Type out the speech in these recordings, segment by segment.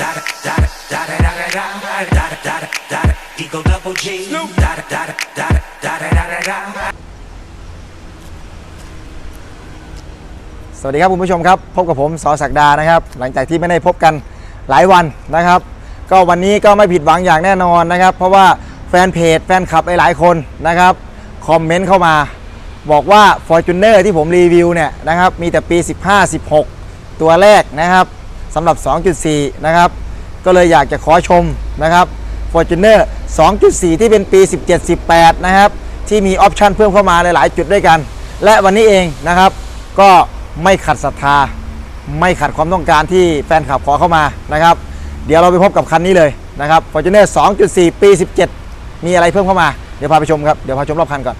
da da da da da da da da da da da Eagle double G da da da da da da da da da สวัสดีครับคุณผู้ชมครับ พบกับผมสอศักดานะครับ หลังจากที่ไม่ได้พบกันหลายวันนะครับ ก็วันนี้ก็ไม่ผิดหวังอย่างแน่นอนนะครับ เพราะว่าแฟนเพจแฟนคลับหลายๆคนนะครับคอมเมนต์เข้ามาบอกว่า Fortuner ที่ผมรีวิวเนี่ยนะครับมีแต่ปี 15 16 ตัวแรกนะครับ สำหรับ 2.4 นะครับ ก็เลยอยากจะขอชมนะครับ Fortuner 2.4 ที่เป็นปี 17 18 นะครับ ที่มีออปชันเพิ่มเข้ามาหลาย ๆ จุดด้วยกัน และวันนี้เองนะครับ ก็ไม่ขัดศรัทธา ไม่ขัดความต้องการที่แฟนคลับขอเข้ามานะครับ เดี๋ยวเราไปพบกับคันนี้เลยนะครับ Fortuner 2.4 ปี 17 มีอะไรเพิ่มเข้ามา เดี๋ยวพาไปชมครับ เดี๋ยวพาชมรอบคันก่อน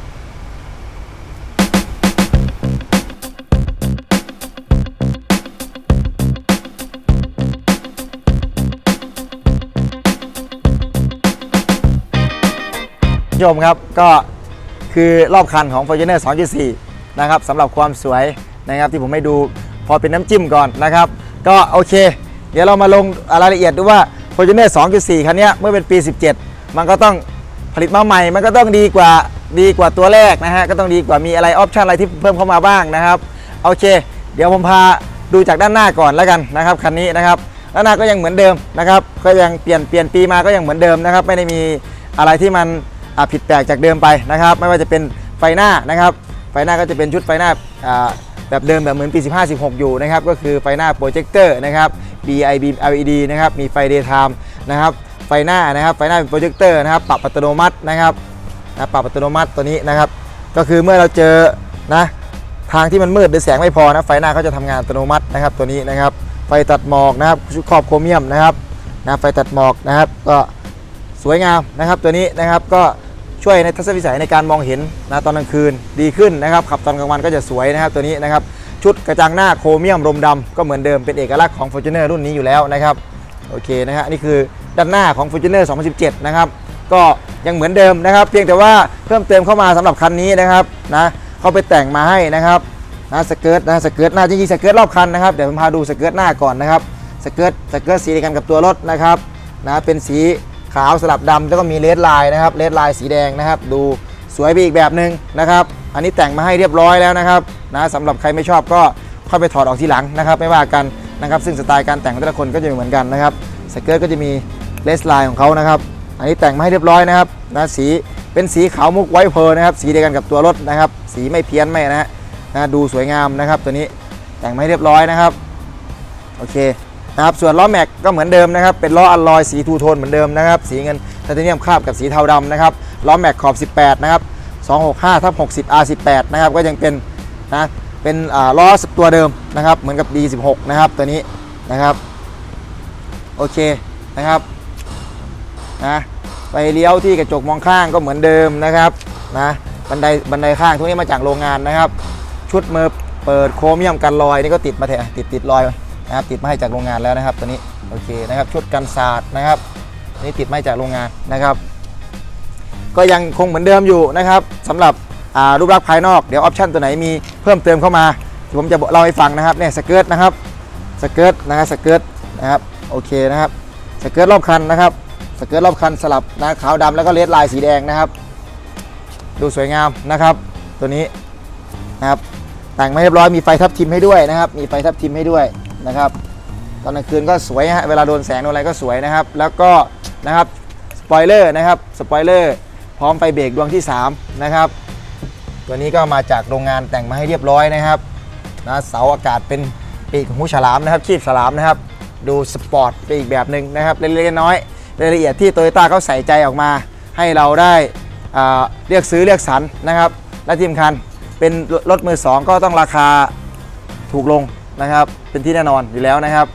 ชมครับก็คือรอบคันของ Fortuner 2.4 นะครับสำหรับความสวยนะครับที่ผมให้ดูพอเป็นน้ำจิ้มก่อนนะครับ ก็โอเค เดี๋ยวเรามาลงรายละเอียดดูว่า Fortuner 2.4 คันนี้เมื่อเป็นปี 17 มันก็ต้องผลิตมาใหม่ มันก็ต้องดีกว่าดีกว่าตัวแรกนะฮะก็ต้องดีกว่ามีอะไรออปชันอะไรที่เพิ่มเข้ามาบ้างนะครับโอเค เดี๋ยวผมพาดูจากด้านหน้าก่อนแล้วกันนะครับคันนี้นะครับด้านหน้าก็ยังเหมือนเดิมนะครับก็ยังเปลี่ยนเปลี่ยนปีมาก็ยังเหมือนเดิมนะครับไม่ได้มีอะไรที่มัน ผิดแปลกจากเดิมไปนะครับ ไม่ว่าจะเป็นไฟหน้านะครับไฟหน้าก็จะเป็นชุดไฟหน้าแบบเดิมแบบเหมือนปี 15 16 อยู่นะครับก็คือไฟหน้าโปรเจคเตอร์นะครับ BIB LED นะครับมีไฟ daytime นะครับไฟหน้านะครับไฟหน้าเป็นโปรเจคเตอร์นะครับปรับอัตโนมัตินะครับนะปรับอัตโนมัติตัวนี้นะครับ ก็คือเมื่อเราเจอนะทางที่มันมืดหรือแสงไม่พอนะไฟหน้าเขาจะทำงานอัตโนมัตินะครับตัวนี้นะครับ ไฟตัดหมอกนะครับชุดครอบโครเมียมนะครับนะไฟตัดหมอกนะครับก็ สวยงามนะครับตัวนี้นะครับก็ช่วยในทัศนวิสัยในการมองเห็นนะตอนกลางคืนดีขึ้นนะครับขับตอนกลางวันก็จะสวยนะครับตัวนี้นะครับชุดกระจังหน้าโครเมียมรมดำก็เหมือนเดิมเป็นเอกลักษณ์ของ Fortuner รุ่นนี้อยู่แล้วนะครับโอเคนะฮะนี่คือด้านหน้าของ Fortuner 2017 นะครับก็ยังเหมือนเดิมนะครับ เพียงแต่ว่าเพิ่มเติมเข้ามาสำหรับคันนี้นะครับนะเขาไปแต่งมาให้นะครับนะสเกิร์ตนะสเกิร์ตหน้าจริงๆสเกิร์ตรอบคันนะครับเดี๋ยวผมพาดูสเกิร์ตหน้าก่อนนะครับสเกิร์ตสเกิร์ตสีเดียวกันกับตัวรถนะครับนะเป็นสี ขาวสลับดำแล้วก็มีเลดลายนะครับเลดลายสีแดงนะครับ ดูสวยไปอีกแบบหนึ่งนะครับ อันนี้แต่งมาให้เรียบร้อยแล้วนะครับนะสำหรับใครไม่ชอบก็ค่อยไปถอดออกทีหลังนะครับ ไม่ว่ากันนะครับซึ่งสไตล์การแต่งแต่ละคนก็จะเหมือนกันนะครับสเกิร์ตก็จะมีเลสไลายของเขานะครับ อันนี้แต่งมาให้เรียบร้อยนะครับนะสีเป็นสีขาวมุกไวเพอร์นะครับ สีเดียวกันกับตัวรถนะครับ สีไม่เพี้ยนไม่นะฮะนะดูสวยงามนะครับ ตัวนี้แต่งมาให้เรียบร้อยนะครับ โอเค นะครับส่วนล้อแม็กก็เหมือนเดิมนะครับเป็นล้ออัลลอยสีทูโทนเหมือนเดิมนะครับสีเงินไทเทเนียมคราบกับสีเทาดำนะครับล้อแม็กขอบ 18 นะครับ 265ทับ60 R18 นะครับก็ยังเป็นนะเป็นล้อตัวเดิมนะครับเหมือนกับ D16 นะครับตัวนี้นะครับโอเคนะครับนะไปเลี้ยวที่กระจกมองข้างก็เหมือนเดิมนะครับนะบันไดบันไดข้างทุกนี้มาจากโรงงานนะครับ ชุดมือเปิดโครเมียมกันรอยนี่ก็ติดมาแทติดติดรอย นะครับติดมาให้จากโรงงานแล้วนะครับตัวนี้โอเคนะครับชุดกันสาดนะครับนี่ติดมาจากโรงงานนะครับ ก็ยังคงเหมือนเดิมอยู่นะครับสำหรับรูปลักษณ์ภายนอกเดี๋ยวออปชันตัวไหนมีเพิ่มเติมเข้ามาผมจะเล่าให้ฟังนะครับเนี่ยสเกิร์ตนะครับสเกิร์ตนะครับสเกิร์ตนะครับโอเคนะครับสเกิร์ตรอบคันนะครับสเกิร์ตรอบคันสลับนะขาวดำแล้วก็เลดลายสีแดงนะครับ ดูสวยงามนะครับ ตัวนี้นะครับแต่งมาเรียบร้อยมีไฟทับทิมให้ด้วยนะครับ มีไฟทับทิมให้ด้วย นะครับตอนกลางคืนก็สวยฮะเวลาโดนแสงโดนอะไรก็สวยนะครับ แล้วก็นะครับสปอยเลอร์นะครับสปอยเลอร์พร้อมไฟเบรกดวงที่3นะครับตัวนี้ก็มาจากโรงงานแต่งมาให้เรียบร้อยนะครับนะเสาอากาศเป็นปีกของหูฉลามนะครับคีบฉลามนะครับ ดูสปอร์ตไปอีกแบบหนึ่งนะครับเล็กๆน้อยรายละเอียดที่โตโยต้าเขาใส่ใจออกมา ให้เราได้เรียกซื้อเรียกสรรนะครับ และที่สำคัญเป็นรถมือสองก็ต้องราคาถูกลง นะครับ เป็นที่แน่นอนอยู่แล้วนะครับ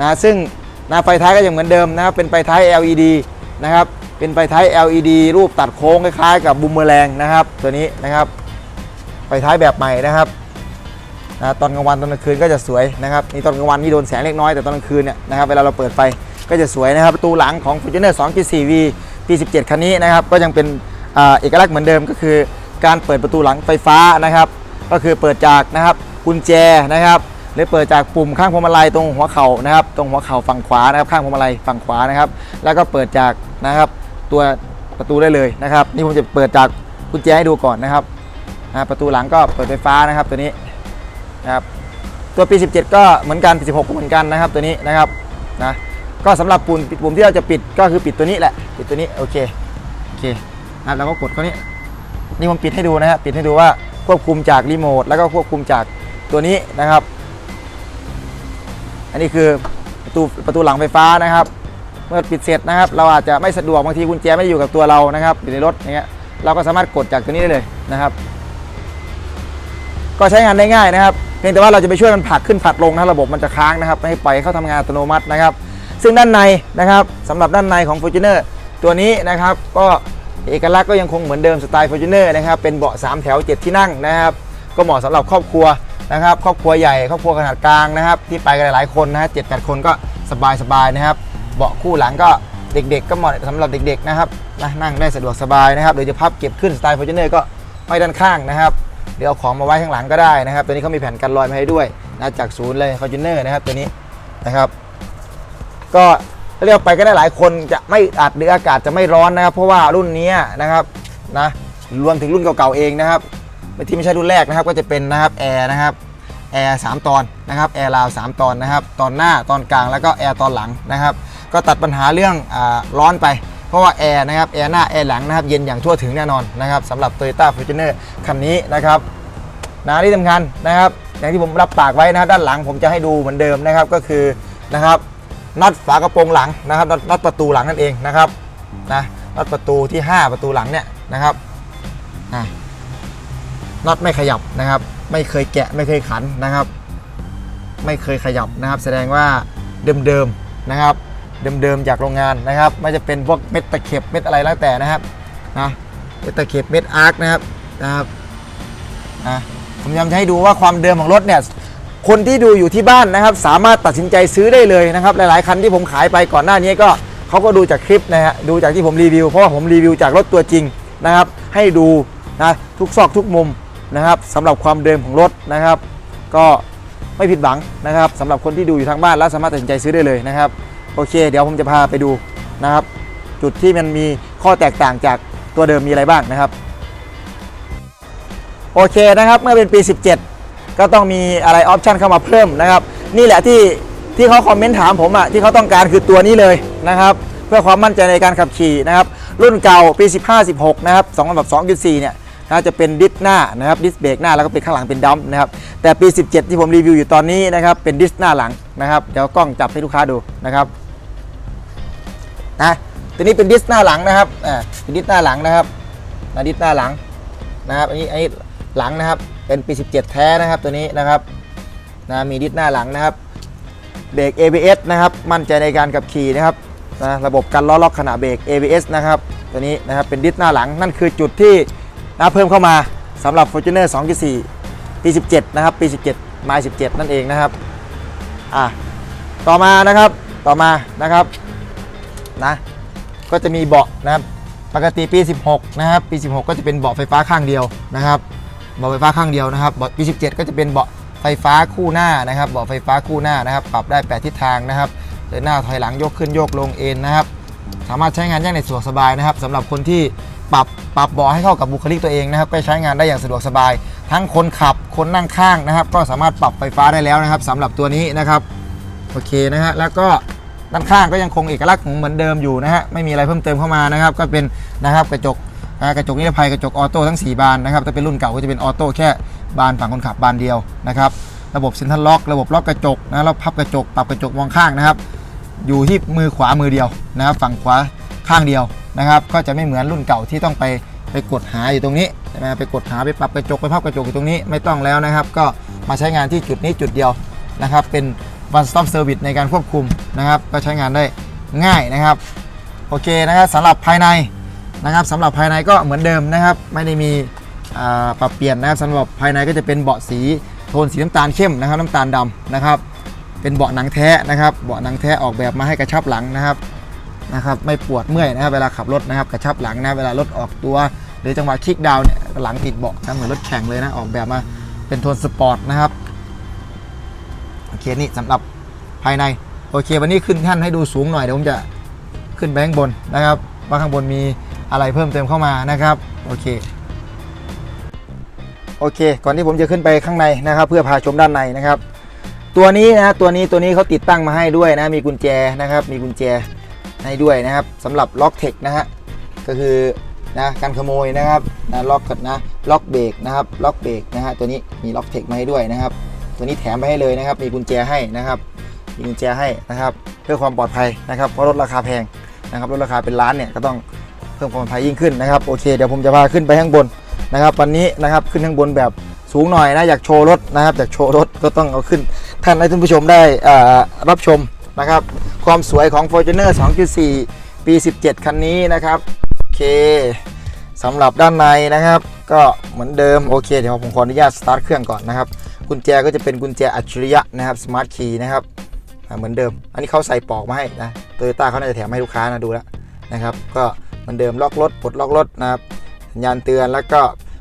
นะซึ่งนะไฟท้ายก็ยังเหมือนเดิมนะครับ เป็นไฟท้าย LED นะครับ เป็นไฟท้าย LED รูปตัดโค้งคล้ายๆ กับบูมเมอแรงนะครับ ตัวนี้นะครับ ไฟท้ายแบบใหม่นะครับนะตอนกลางวันตอนกลางคืนก็จะสวยนะครับนี่ตอนกลางวันนี่โดนแสงเล็กน้อยแต่ตอนกลางคืนเนี่ยนะครับเวลาเราเปิดไฟก็จะสวยนะครับประตูหลังของ Fortuner 2.4V ปี 17 คันนี้นะครับก็ยังเป็นอเอกลักษณ์เหมือนเดิมก็คือ การเปิดประตูหลังไฟฟ้านะครับ ก็คือเปิดจากนะครับกุญแจนะครับ หรือเปิดจากปุ่มข้างพวงมาลัยตรงหัวเข่านะครับ ตรงหัวเข่าฝั่งขวานะครับ ข้างพวงมาลัยฝั่งขวานะครับ แล้วก็เปิดจากนะครับตัวประตูได้เลยนะครับ นี่ผมจะเปิดจากกุญแจให้ดูก่อนนะครับนะประตูหลังก็เปิดไฟฟ้านะครับตัวนี้นะครับตัวปี 17 ก็เหมือนกันปี 16 ก็เหมือนกันนะครับตัวนี้นะครับนะก็สำหรับปุ่มปุ่มที่เราจะปิดก็คือปิดตัวนี้แหละปิดตัวนี้โอเคโอเคนะครับแล้วก็กดเขานี้นี่ผมปิดให้ดูนะฮะปิดให้ดูว่าควบคุมจากรีโมทแล้วก็ควบคุมจากตัวนี้นะครับ อันนี้คือประตูประตูหลังไฟฟ้านะครับ เมื่อปิดเสร็จนะครับ เราอาจจะไม่สะดวกบางทีกุญแจไม่ได้อยู่กับตัวเรานะครับอยู่ในรถอย่างเงี้ยเราก็สามารถกดจากตัวนี้ได้เลยนะครับ ก็ใช้งานได้ง่ายนะครับ เพียงแต่ว่าเราจะไปช่วยมันผลักขึ้นผลักลงนะระบบมันจะค้างนะครับ ไม่ให้ปล่อยให้าทำงานอัตโนมัตินะครับ ซึ่งด้านในนะครับสำหรับด้านในของ f o r t u n e r ตัวนี้นะครับก็เอกลักษณ์ก็ยังคงเหมือนเดิมสไตล์ f o r t u n e r นะครับเป็นเบาะ 3 แถว 7 ที่นั่งนะครับ ก็เหมาะสำหรับครอบครัว นะครับครอบครัวใหญ่ครอบครัวขนาดกลางนะครับ ที่ไปกันหลายๆคนนะฮะเจ็ดแปดคนก็สบายๆนะครับ เบาะคู่หลังก็เด็กๆ ก็เหมาะสำหรับเด็กๆนะครับนะนั่งได้สะดวกสบายนะครับหรือจะพับเก็บขึ้นสไตล์ f o r t u n e r ก็ไม่ด้านข้างนะครับเดี๋ยวเอาของมาไว้ข้างหลังก็ได้นะครับ ตัวนี้เขามีแผ่นกันรอยมาให้ด้วยนะจากศูนย์เลย f o r t u n e r นะครับตัวนี้นะครับ ก็เรียกไปก็ได้หลายคนจะไม่อัดหรืออากาศจะไม่ร้อนนะครับ เพราะว่ารุ่นนี้นะครับนะรวมถึงรุ่นเก่าๆเองนะครับ ที่ไม่ใช่รุ่นแรกนะครับก็จะเป็นนะครับแอร์นะครับแอร์สามตอนนะครับแอร์ราวสามตอนนะครับตอนหน้าตอนกลางแล้วก็แอร์ตอนหลังนะครับก็ตัดปัญหาเรื่องอาร้อนไปเพราะว่าแอร์นะครับแอร์หน้าแอร์หลังนะครับเย็นอย่างทั่วถึงแน่นอนนะครับสำหรับ Toyota Fortuner คันนี้นะครับนะที่สำคัญนะครับอย่างที่ผมรับปากไว้นะครับด้านหลังผมจะให้ดูเหมือนเดิมนะครับก็คือนะครับน็อตฝากระโปรงหลังนะครับน็อตน็อตประตูหลังนั่นเองนะครับนะน็อตประตูที่ 5 ประตูหลังเนี่ยนะครับอะ น็อตไม่ขยับนะครับ ไม่เคยแกะไม่เคยขันนะครับ ไม่เคยขยับนะครับ แสดงว่าเดิมๆนะครับ เดิมๆจากโรงงานนะครับ ไม่จะเป็นพวกเม็ดตะเข็บเม็ดอะไรแล้วแต่นะครับนะเม็ดตะเข็บเม็ดอาร์คนะครับนะครับนะผมย้ำจะให้ดูว่าความเดิมของรถเนี่ยคนที่ดูอยู่ที่บ้านนะครับ สามารถตัดสินใจซื้อได้เลยนะครับ หลายๆคันที่ผมขายไปก่อนหน้านี้ก็เขาก็ดูจากคลิปนะฮะดูจากที่ผมรีวิวเพราะว่าผมรีวิวจากรถตัวจริงนะครับ ให้ดูนะทุกซอกทุกมุม นะครับสำหรับความเดิมของรถนะครับ ก็ไม่ผิดหวังนะครับสำหรับคนที่ดูอยู่ทางบ้านแล้วสามารถตัดสินใจซื้อได้เลยนะครับโอเค เดี๋ยวผมจะพาไปดูนะครับ จุดที่มันมีข้อแตกต่างจากตัวเดิมมีอะไรบ้างนะครับโอเคนะครับเมื่อเป็นปี 17 ก็ต้องมีอะไรออปชันเข้ามาเพิ่มนะครับ นี่แหละที่ที่เขาคอมเมนต์ถามผมอะที่เขาต้องการคือตัวนี้เลยนะครับ เพื่อความมั่นใจในการขับขี่นะครับ รุ่นเก่าปี 15 16 นะครับ2แบบ2.4เนี่ย นะจะเป็นดิสหน้านะครับดิสเบรกหน้าแล้วก็เป็นข้างหลังเป็นดัมนะครับแต่ปี 17 ที่ผมรีวิวอยู่ตอนนี้นะครับเป็นดิสหน้าหลังนะครับเดี๋ยวกล้องจับให้ลูกค้าดูนะครับนะตัวนี้เป็นดิสหน้าหลังนะครับอ่าเป็นดิสหน้าหลังนะครับนะดิสหน้าหลังนะครับอันนี้อันนี้หลังนะครับเป็นปี 17 แท้นะครับตัวนี้นะครับนะมีดิสหน้าหลังนะครับเบรก ABS นะครับมั่นใจในการขับขี่นะครับนะระบบกันล้อล็อกขณะเบรก ABS นะครับตัวนี้นะครับเป็นดิสหน้าหลังนั่นคือจุดที่ นะเพิ่มเข้ามาสำหรับ Fortuner 2.4 ปี 17 นะครับ ปี 17มา17 นั่นเองนะครับอะต่อมานะครับต่อมานะครับนะก็จะมีเบาะนะครับปกติปี 16 นะครับ ปี 16 ก็จะเป็นเบาะไฟฟ้าข้างเดียวนะครับเบาะไฟฟ้าข้างเดียวนะครับเบาะปี 17 ก็จะเป็นเบาะไฟฟ้าคู่หน้านะครับเบาะไฟฟ้าคู่หน้านะครับ ปรับได้ 8 ทิศทางนะครับเดินหน้าถอยหลังยกขึ้นยกลงเอ็นนะครับ สามารถใช้งานยางในสะดวกสบายนะครับสำหรับคนที่ ปรับปรับเบาะให้เข้ากับบุคลิกตัวเองนะครับก็ใช้งานได้อย่างสะดวกสบาย ทั้งคนขับคนนั่งข้างนะครับ ก็สามารถปรับไฟฟ้าได้แล้วนะครับสำหรับตัวนี้นะครับโอเคนะฮะแล้วก็ด้านข้างก็ยังคงเอกลักษณ์ของเหมือนเดิมอยู่นะฮะไม่มีอะไรเพิ่มเติมเข้ามานะครับ ก็เป็นนะครับกระจกกระจกนิรภัยกระจกออโต้ทั้ง 4 บานนะครับถ้าเป็นรุ่นเก่าก็จะเป็นออโต้แค่บานฝั่งคนขับบานเดียวนะครับระบบเซ็นทรัลล็อกระบบล็อกกระจกนะแล้วพับกระจกปรับกระจกมองข้างนะครับ อยู่ที่มือขวามือเดียวนะครับฝั่งขวาข้างเดียว นะครับก็จะไม่เหมือนรุ่นเก่าที่ต้องไปไปกดหาอยู่ตรงนี้ใช่ไหมไปกดหาไปปรับกระจกไปพับกระจกอยู่ตรงนี้ไม่ต้องแล้วนะครับ ก็มาใช้งานที่จุดนี้จุดเดียวนะครับ เป็น one stop service ในการควบคุมนะครับ ก็ใช้งานได้ง่ายนะครับ โอเคนะครับสำหรับภายในนะครับสำหรับภายในก็เหมือนเดิมนะครับ ไม่ได้มีปรับเปลี่ยนนะครับสำหรับภายในก็จะเป็นเบาะสีโทนสีน้ำตาลเข้มนะครับน้ำตาลดำนะครับ เป็นเบาะหนังแท้นะครับ เบาะหนังแท้ออกแบบมาให้กระชับหลังนะครับ นะครับไม่ปวดเมื่อยนะครับเวลาขับรถนะครับกระชับหลังนะเวลารถออกตัว หรือจังหวะคลิกดาวน์เนี่ยหลังติดเบาะนะเหมือนรถแข่งเลยนะออกแบบมาเป็นโทนสปอร์ตนะครับโอเคนี่สำหรับภายในโอเค วันนี้ขึ้นท่านให้ดูสูงหน่อยเดี๋ยวผมจะขึ้นไปข้างบนนะครับว่าข้างบนมีอะไรเพิ่มเติมเข้ามานะครับโอเคโอเค ก่อนที่ผมจะขึ้นไปข้างในนะครับ เพื่อพาชมด้านในนะครับ ตัวนี้นะตัวนี้ตัวนี้เขาติดตั้งมาให้ด้วยนะมีกุญแจนะครับ มีกุญแจ ให้ด้วยนะครับสำหรับล็อกเทคนะฮะก็คือนะการขโมยนะครับนะล็อกกันนะล็อกเบรกนะครับล็อกเบรกนะฮะตัวนี้มีล็อกเทคมาให้ด้วยนะครับ ตัวนี้แถมไปให้เลยนะครับ มีกุญแจให้นะครับมีกุญแจให้นะครับ เพื่อความปลอดภัยนะครับเพราะรถราคาแพงนะครับรถราคาเป็นล้านเนี่ยก็ต้องเพิ่มความปลอดภัยยิ่งขึ้นนะครับโอเคเดี๋ยวผมจะพาขึ้นไปข้างบนนะครับ วันนี้นะครับขึ้นข้างบนแบบสูงหน่อยนะอยากโชว์รถนะครับอยากโชว์รถก็ต้องเอาขึ้นท่านให้ท่านผู้ชมได้อ่ารับชม นะครับ ความสวยของ Fortuner 2.4 ปี 17 คันนี้นะครับ โอเคสำหรับด้านในนะครับ ก็เหมือนเดิม โอเค เดี๋ยวผมขออนุญาตสตาร์ทเครื่องก่อนนะครับ กุญแจก็จะเป็นกุญแจอัจฉริยะนะครับ Smart Key นะครับเหมือนเดิม อันนี้เขาใส่ปลอกมาให้นะโตโยต้าเขาน่าจะแถมให้ลูกค้านะดูแล้วนะครับ ก็เหมือนเดิมล็อกรถปลดล็อกรถนะครับสัญญาณเตือนแล้วก็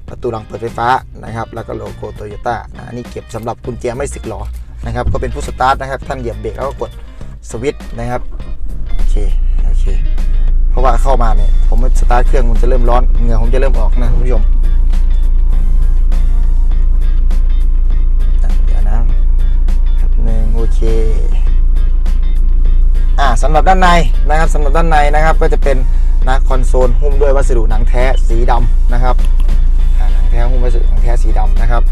ประตูหลังเปิดไฟฟ้านะครับ แล้วก็โลโก้โตโยต้านะอันนี้เก็บสำหรับกุญแจไม่สึกหรอนะครับ ก็เป็นผู้สตาร์ทนะครับ ท่านเหยียบเบรกแล้วก็กด สวิตช์นะครับโอเคโอเค เพราะว่าเข้ามาเนี่ยผมสตาร์ทเครื่องมันจะเริ่มร้อนเหงื่อผมจะเริ่มออกนะคุณผู้ชมอะเดี๋ยวนะครับหนึ่งโอเคอ่าสำหรับด้านในนะครับสำหรับด้านในนะครับก็จะเป็นนะคอนโซลหุ้มด้วยวัสดุหนังแท้สีดำนะครับหนังแท้หุ้มวัสดุหนังแท้สีดำนะครับ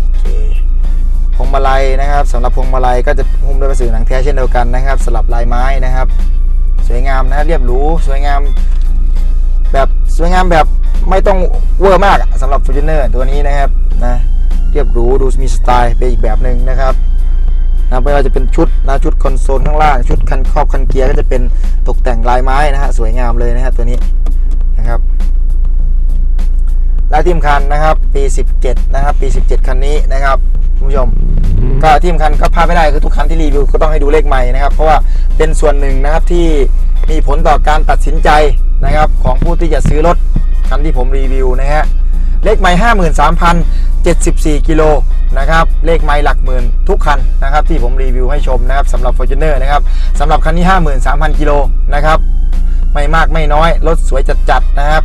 โอเค วงมาลัยนะครับสำหรับพวงมาลัยก็จะหุ้มด้วยวัสดุหนังแท้เช่นเดียวกันนะครับ สลับลายไม้นะครับ สวยงามนะรเรียบหรูสวยงาม แบบสวยงามแบบไม่ต้องเวอร์มากอะสำหรับ Fortuner ตัวนี้นะครับนะเรียบหรูดูมีสไตล์เป็นอีกแบบหนึ่งนะครับนะไม่ว่าจะเป็นชุดนะชุดคอนโซลข้างล่างชุดคันครอบคันเกียร์ก็จะเป็นตกแต่งลายไม้นะฮะสวยงามเลยนะฮะตัวนี้นะครับและทีมคันนะครับปี 17 นะครับปี 17 คันนี้นะครับ คุณผู้ชมก็ทีมคันก็พลาดไม่ได้คือทุกคันที่รีวิวก็ต้องให้ดูเลขใหม่นะครับ เพราะว่าเป็นส่วนหนึ่งนะครับที่มีผลต่อการตัดสินใจนะครับ ของผู้ที่จะซื้อรถคันที่ผมรีวิวนะฮะเลขใหม่53,074 กิโลนะครับเลขไม้หลักหมื่นทุกคันนะครับที่ผมรีวิวให้ชมนะครับสำหรับ Fortuner นะครับสำหรับคันนี้ 53,000 กิโลนะครับไม่มากไม่น้อย รถสวยจัดๆนะครับ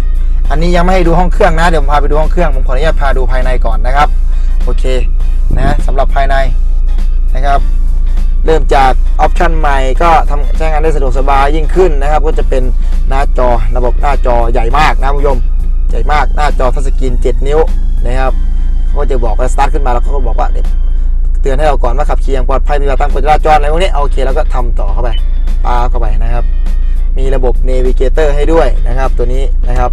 อันนี้ยังไม่ให้ดูห้องเครื่องนะ เดี๋ยวผมพาไปดูห้องเครื่อง ผมขออนุญาตพาดูภายในก่อนนะครับ โอเค นะสำหรับภายในนะครับ เริ่มจากออปชันใหม่ก็ทำใช้งานได้สะดวกสบายยิ่งขึ้นนะครับ ก็จะเป็นหน้าจอระบบหน้าจอใหญ่มากนะคุณผู้ชมใหญ่มากหน้าจอทัชสกรีน7 นิ้วนะครับเขาก็จะบอกว่าสตาร์ทขึ้นมาแล้วเขาก็บอกว่าเตือนให้เราก่อนว่าขับขี่อย่างปลอดภัยมีเวลาตั้งกฎจราจรอะไรพวกนี้โอเคแล้วก็ทำต่อเข้าไปปาเข้าไปนะครับ มีระบบ Navigator ให้ด้วยนะครับ ตัวนี้นะครับ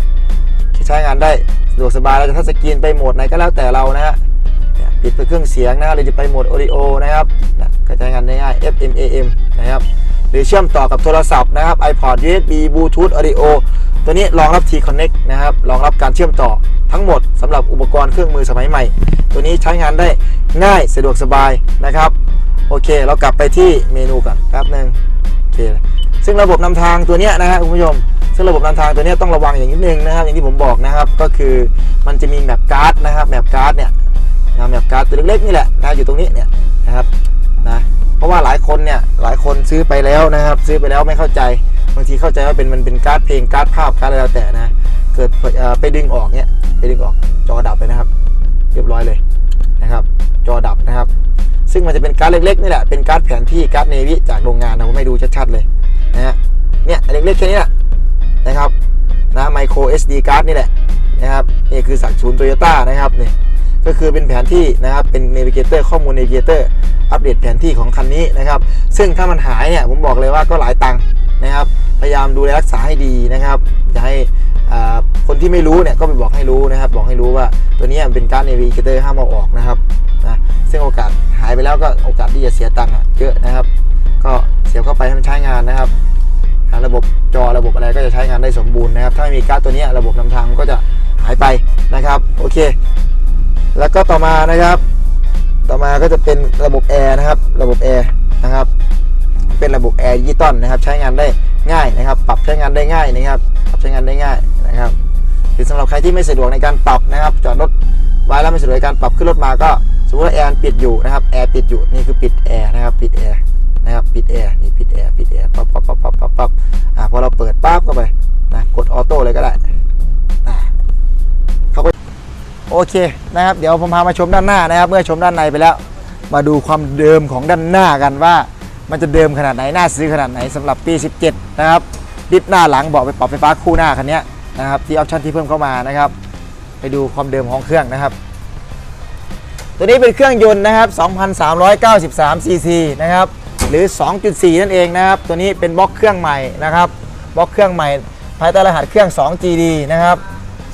ใช้งานได้สะดวกสบายเราจะทัชสกรีนไปโหมดไหนก็แล้วแต่เรานะฮะ ปิดไปเครื่องเสียงนะครับหรือจะไปโหมด Audio นะครับนะก็ใช้งานได้ง่าย FM AM นะครับหรือเชื่อมต่อกับโทรศัพท์นะครับ iPod USB Bluetooth Audio ตัวนี้รองรับ T Connect นะครับรองรับการเชื่อมต่อทั้งหมดสำหรับอุปกรณ์เครื่องมือสมัยใหม่ ตัวนี้ใช้งานได้ง่ายสะดวกสบายนะครับ โอเค เรากลับไปที่เมนูกันแป๊บหนึ่งโอเคซึ่งระบบนำทางตัวเนี้ยนะฮะคุณผู้ชมซึ่งระบบนำทางตัวเนี้ยต้องระวังอย่างนิดนึงนะครับ อย่างที่ผมบอกนะครับ ก็คือมันจะมีแมปการ์ดนะครับแมปการ์ดเนี่ย นะแมปการ์ดตัวเล็กๆนี่แหละนะอยู่ตรงนี้เนี่ยนะครับนะเพราะว่าหลายคนเนี่ยหลายคนซื้อไปแล้วนะครับ ซื้อไปแล้วไม่เข้าใจบางทีเข้าใจว่าเป็นมันเป็นการ์ดเพลงการ์ดภาพการ์ดอะไรแล้วแต่นะเกิดไปดึงออกเนี่ยไปดึงออกจอดับไปนะครับ เรียบร้อยเลยนะครับจอดับนะครับ ซึ่งมันจะเป็นการ์ดเล็กๆนี่แหละเป็นการ์ดแผนที่การ์ดเนวิจากโรงงานนะผมให้ดูชัดๆเลยนะฮะเนี่ยเล็กๆแค่นี้แหละนะครับนะไมโคร SD การ์ดนี่แหละนะครับนี่คือสักศูนย์โตโยต้านะครับนี่ ก็คือเป็นแผนที่นะครับเป็นเนวิเกเตอร์ข้อมูลเนวิเกเตอร์อัปเดตแผนที่ของคันนี้นะครับ ซึ่งถ้ามันหายเนี่ยผมบอกเลยว่าก็หลายตังค์นะครับ พยายามดูแลรักษาให้ดีนะครับอย่าให้คนที่ไม่รู้เนี่ยก็ไปบอกให้รู้นะครับ บอกให้รู้ว่าตัวนี้เป็นการเนวิเกเตอร์ห้ามเอาออกนะครับนะซึ่งโอกาสหายไปแล้วก็โอกาสที่จะเสียตังค์เยอะนะครับ ก็เสียบเข้าไปให้มันใช้งานนะครับระบบจอระบบอะไรก็จะใช้งานได้สมบูรณ์นะครับ ถ้าไม่มีการ์ดตัวนี้ระบบนำทางก็จะหายไปนะครับ โอเค แล้วก็ต่อมานะครับ ต่อมาก็จะเป็นระบบแอร์นะครับ ระบบแอร์นะครับ เป็นระบบแอร์ดิจิตอลนะครับ ใช้งานได้ง่ายนะครับ ปรับใช้งานได้ง่ายนะครับ ปรับใช้งานได้ง่ายนะครับหรือสำหรับใครที่ไม่สะดวกในการปรับนะครับ จอดรถไว้แล้วไม่สะดวกในการปรับขึ้นรถมาก็มมติว่าแอร์ปิดอยู่นะครับ แอร์ปิดอยู่ นี่คือปิดแอร์นะครับ ปิดแอร์นะครับ ปิดแอร์นี่ปิดแอร์ ปิดแอร์ ปั๊บปั๊บปั๊บปั๊บปั๊บปับอ่าพอเราเปิดปั๊บเข้าไปนะ กดออโต้เลยก็ได้อ่า โอเคนะครับ เดี๋ยวผมพามาชมด้านหน้านะครับ เมื่อชมด้านในไปแล้ว มาดูความเดิมของด้านหน้ากันว่า มันจะเดิมขนาดไหนน่าซื้อขนาดไหนสำหรับปี 17 นะครับดิฟหน้าหลังเบอกไปปรับไฟฟ้าคู่หน้าคันนี้นะครับที่ออปชั่นที่เพิ่มเข้ามานะครับ ไปดูความเดิมของเครื่องนะครับ ตัวนี้เป็นเครื่องยนต์นะครับ 2,393 ซีซีนะครับหรือ 2.4 นั่นเองนะครับ ตัวนี้เป็นบล็อกเครื่องใหม่นะครับบล็อกเครื่องใหม่ ภายใต้รหัสเครื่อง 2GD นะครับ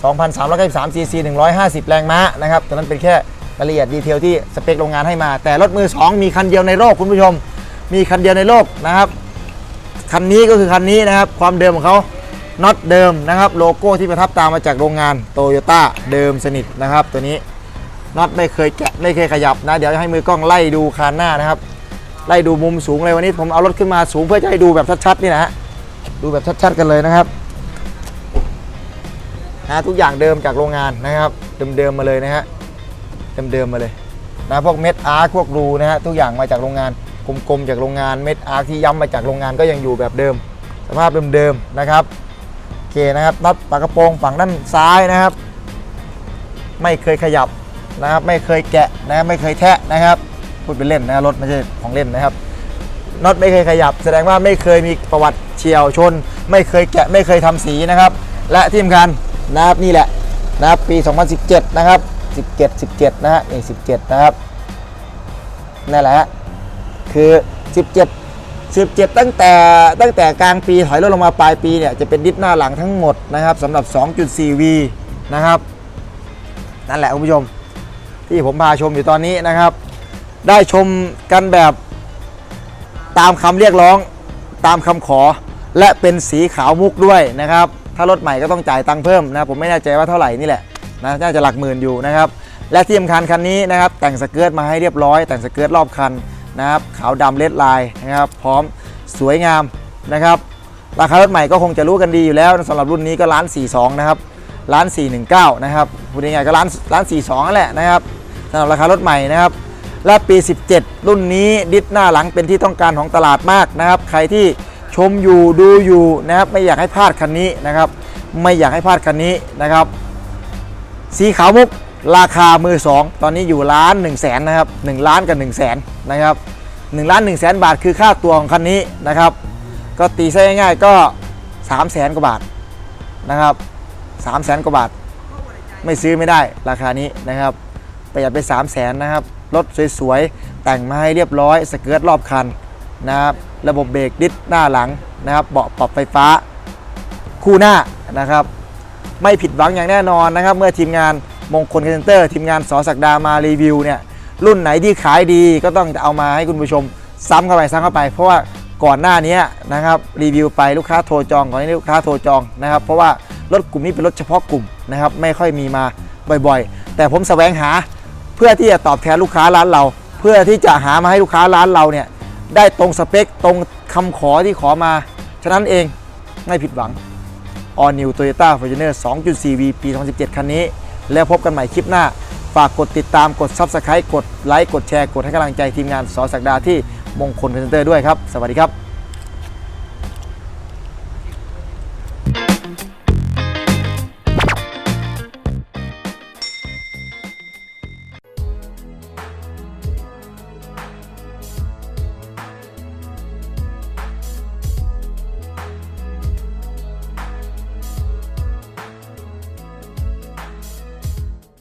2,393ซีซี150 แรงม้านะครับตัวนั้นเป็นแค่รายละเอียดดีเทลที่สเปคโรงงานให้มา แต่รถมือ 2 มีคันเดียวในโลกคุณผู้ชม มีคันเดียวในโลกนะครับคันนี้ก็คือคันนี้นะครับ ความเดิมของเขาน็อตเดิมนะครับโลโก้ที่ประทับตามมาจากโรงงานโตโยต้าเดิมสนิทนะครับ ตัวนี้น็อตไม่เคยแกะไม่เคยขยับนะ เดี๋ยวจะให้มือกล้องไล่ดูคานหน้านะครับ ไล่ดูมุมสูงเลยวันนี้ผมเอารถขึ้นมาสูงเพื่อจะให้ดูแบบชัดๆนี่นะฮะดูแบบชัดๆกันเลยนะครับ นะทุกอย่างเดิมจากโรงงานนะครับ เดิมๆมาเลยนะฮะเดิมๆมาเลยนะพวกเม็ดอาร์พวกรูนะฮะทุกอย่างมาจากโรงงานกลมๆจากโรงงานเม็ดอาร์ที่ย้ำมาจากโรงงานก็ยังอยู่แบบเดิม สภาพเดิมๆนะครับโอเคนะครับน็อตปากกระโปรงฝั่งด้านซ้ายนะครับ ไม่เคยขยับนะครับไม่เคยแกะนะไม่เคยแทะนะครับพูดเป็นเล่นนะรถไม่ใช่ของเล่นนะครับน็อตไม่เคยขยับ แสดงว่าไม่เคยมีประวัติเฉียวชน ไม่เคยแกะไม่เคยทำสีนะครับ และที่สำคัญ นะครับนี่แหละนะครับปี 2017 นะครับ 17 17 นะฮะนี่17 นะครับนั่นแหละฮะคือ 17 17 ตั้งแต่ตั้งแต่กลางปีถอยรถลงมาปลายปีเนี่ยจะเป็นดิสหน้าหลังทั้งหมดนะครับสำหรับ 2.4V นะครับนั่นแหละคุณผู้ชม ที่ผมพาชมอยู่ตอนนี้นะครับ ได้ชมกันแบบตามคำเรียกร้องตามคำขอและเป็นสีขาวมุกด้วยนะครับ ถ้ารถใหม่ก็ต้องจ่ายตังค์เพิ่มนะผมไม่แน่ใจว่าเท่าไหร่นี่แหละนะน่าจะหลักหมื่นอยู่นะครับและที่สำคัญคันนี้นะครับแต่งสเกิร์ตมาให้เรียบร้อย แต่งสเกิร์ตรอบคันนะครับขาวดำเลดลายนะครับพร้อมสวยงามนะครับราคารถใหม่ก็คงจะรู้กันดีอยู่แล้วสำหรับรุ่นนี้ก็ล้าน42นะครับล้าน419นะครับพูดง่ายๆก็ล้านล้าน42นั่นแหละนะครับสำหรับราคารถใหม่นะครับและปี 17 รุ่นนี้ดิสหน้าหลังเป็นที่ต้องการของตลาดมากนะครับ ใครที่ ชมอยู่ดูอยู่นะครับ ไม่อยากให้พลาดคันนี้นะครับ ไม่อยากให้พลาดคันนี้นะครับ สีขาวมุกราคามือ2ตอนนี้อยู่ล้าน1 0 0 0 0แสนนะครับ1ล้านกับ1 0 0 0 0แสนนะครับ1ล้าน1 0 0 0 0แสนบาทคือค่าตัวของคันนี้นะครับ ก็ตีซะง่ายๆก็3 0 0แสนกว่าบาทนะครับ3 0 0แสนกว่าบาท ไม่ซื้อไม่ได้ราคานี้นะครับ ประหยัดไป3 0 0แสนนะครับ รถสวยๆ แต่งมาให้เรียบร้อย สเกิร์ตรอบคันนะครับ ระบบเบรกดิสหน้าหลังนะครับเบาะปรับไฟฟ้าคู่หน้านะครับ ไม่ผิดหวังอย่างแน่นอนนะครับ เมื่อทีมงานมงคลคอนเซนเตอร์ ทีมงานสอศักดามารีวิวเนี่ยรุ่นไหนที่ขายดีก็ต้องเอามาให้คุณผู้ชมซ้ำเข้าไปซ้ำเข้าไป เพราะว่าก่อนหน้านี้นะครับรีวิวไปลูกค้าโทรจองก่อนที่ลูกค้าโทรจองนะครับ เพราะว่ารถกลุ่มนี้เป็นรถเฉพาะกลุ่มนะครับ ไม่ค่อยมีมาบ่อยๆ แต่ผมแสวงหาเพื่อที่จะตอบแทนลูกค้าร้านเรา เพื่อที่จะหามาให้ลูกค้าร้านเราเนี่ย ได้ตรงสเปค ตรงคำขอที่ขอมา ฉะนั้นเองไม่ผิดหวัง All New Toyota Fortuner 2.4V ปี 2017 คันนี้ แล้วพบกันใหม่คลิปหน้า ฝากกดติดตามกด Subscribe กดไลค์กดแชร์ กดให้กำลังใจทีมงานสอสักดาที่มงคลคอนเซนเตอร์ด้วยครับ สวัสดีครับ